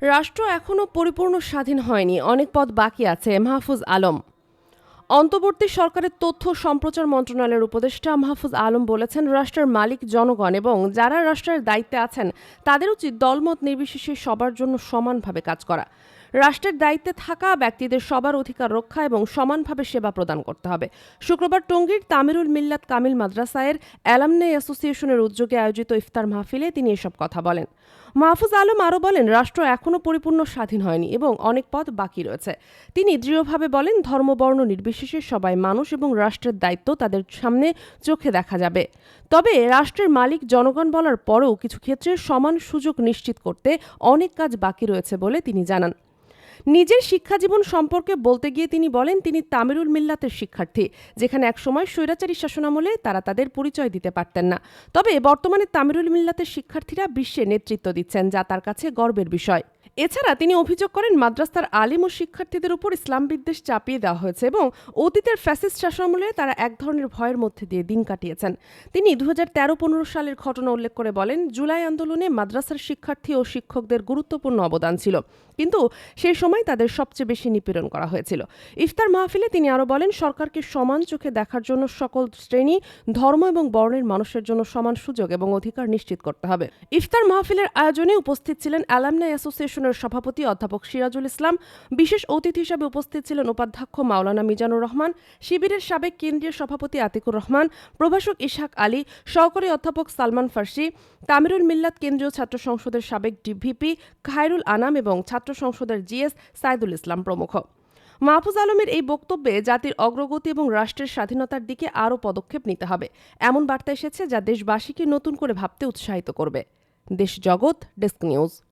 রাষ্ট্র এখনও পরিপূর্ণ স্বাধীন হয়নি। অনেক পথ বাকি আছে। মাহফুজ আলম। অন্তর্বর্তী সরকারের তথ্য সম্প্রচার মন্ত্রণালয়ের উপদেষ্টা মাহফুজ আলম বলেছেন, রাষ্ট্রের মালিক জনগণ এবং যারা রাষ্ট্রের দায়িত্বে আছেন, তাদের উচিত দলমত নির্বিশেষে সবার জন্য সমানভাবে কাজ করা। রাষ্ট্রের দায়িত্বে থাকা ব্যক্তিদের সবার অধিকার রক্ষা এবং সমানভাবে সেবা প্রদান করতে হবে। শুক্রবার টঙ্গীর তামিরুল মিল্লাত কামিল মাদ্রাসায়ের অ্যালামনে অ্যাসোসিয়েশনের উদ্যোগে আয়োজিত ইফতার মাহফিলে তিনি এসব কথা বলেন। মাহফুজ আলম আরও বলেন, রাষ্ট্র এখনও পরিপূর্ণ স্বাধীন হয়নি এবং অনেক পথ বাকি রয়েছে। তিনি দৃঢ়ভাবে বলেন, ধর্মবর্ণ নির্বিশেষে সবাই মানুষ এবং রাষ্ট্রের দায়িত্ব তাদের সামনে চোখে দেখা যাবে। তবে রাষ্ট্রের মালিক জনগণ বলার পরেও কিছু ক্ষেত্রে সমান সুযোগ নিশ্চিত করতে অনেক কাজ বাকি রয়েছে বলে তিনি জানান। নিজের শিক্ষাজীবন সম্পর্কে বলতে গিয়ে তিনি বলেন, তিনি তামিরুল মিল্লাতের শিক্ষার্থী, যেখানে একসময় স্বৈরাচারী শাসনামলে তারা তাদের পরিচয় দিতে পারতেন না। তবে বর্তমানে তামিরুল মিল্লাতের শিক্ষার্থীরা বিশ্বে নেতৃত্ব দিচ্ছেন, যা তার কাছে গর্বের বিষয়। এছাড়া তিনি অভিযোগ করেন মাদ্রাসার আলিম ও শিক্ষার্থীদের উপর ইসলাম বিদ্বেষ চাপিয়ে দেওয়া হয়েছে এবং অতীতের ফ্যাসিস্ট শাসনামলে তারা এক ধরনের ভয়ের মধ্যে দিয়ে দিন কাটিয়েছেন। তিনি দু হাজার তেরো পনেরো সালের ঘটনা উল্লেখ করে বলেন, জুলাই আন্দোলনে মাদ্রাসার শিক্ষার্থী ও শিক্ষকদের গুরুত্বপূর্ণ অবদান ছিল, কিন্তু সেই সময় তাদের সবচেয়ে বেশি নিপীড়ন করা হয়েছিল। ইফতার মাহফিলে তিনি আরও বলেন, সরকারকে সমান চোখে দেখার জন্য সকল শ্রেণি, ধর্ম এবং বর্ণের মানুষের জন্য সমান সুযোগ এবং অধিকার নিশ্চিত করতে হবে। ইফতার মাহফিলের আয়োজনে উপস্থিত ছিলেন অ্যালামনাই অ্যাসোসিয়েশনের সভাপতি অধ্যাপক সিরাজুল ইসলাম, বিশেষ অতিথি হিসেবে উপস্থিত ছিলেন উপাধ্যক্ষ মাওলানা মিজানুর রহমান, শিবিরের সাবেক কেন্দ্রীয় সভাপতি আতিকুর রহমান, প্রভাষক ইশাক আলী, সহকারী অধ্যাপক সালমান ফার্সি, তামিরুল মিল্লাত কেন্দ্রীয় ছাত্র সংসদের সাবেক ডিভিপি খায়রুল আনাম এবং ছাত্র সংসদের জিএস সাইদুল ইসলাম প্রমুখ। মাহফুজ আলমের এই বক্তব্যে জাতির অগ্রগতি এবং রাষ্ট্রের স্বাধীনতার দিকে আরও পদক্ষেপ নিতে হবে। এমন বার্তা এসেছে যা দেশবাসীকে নতুন করে ভাবতে উৎসাহিত করবে। দেশ জগৎ, ডেস্ক নিউজ।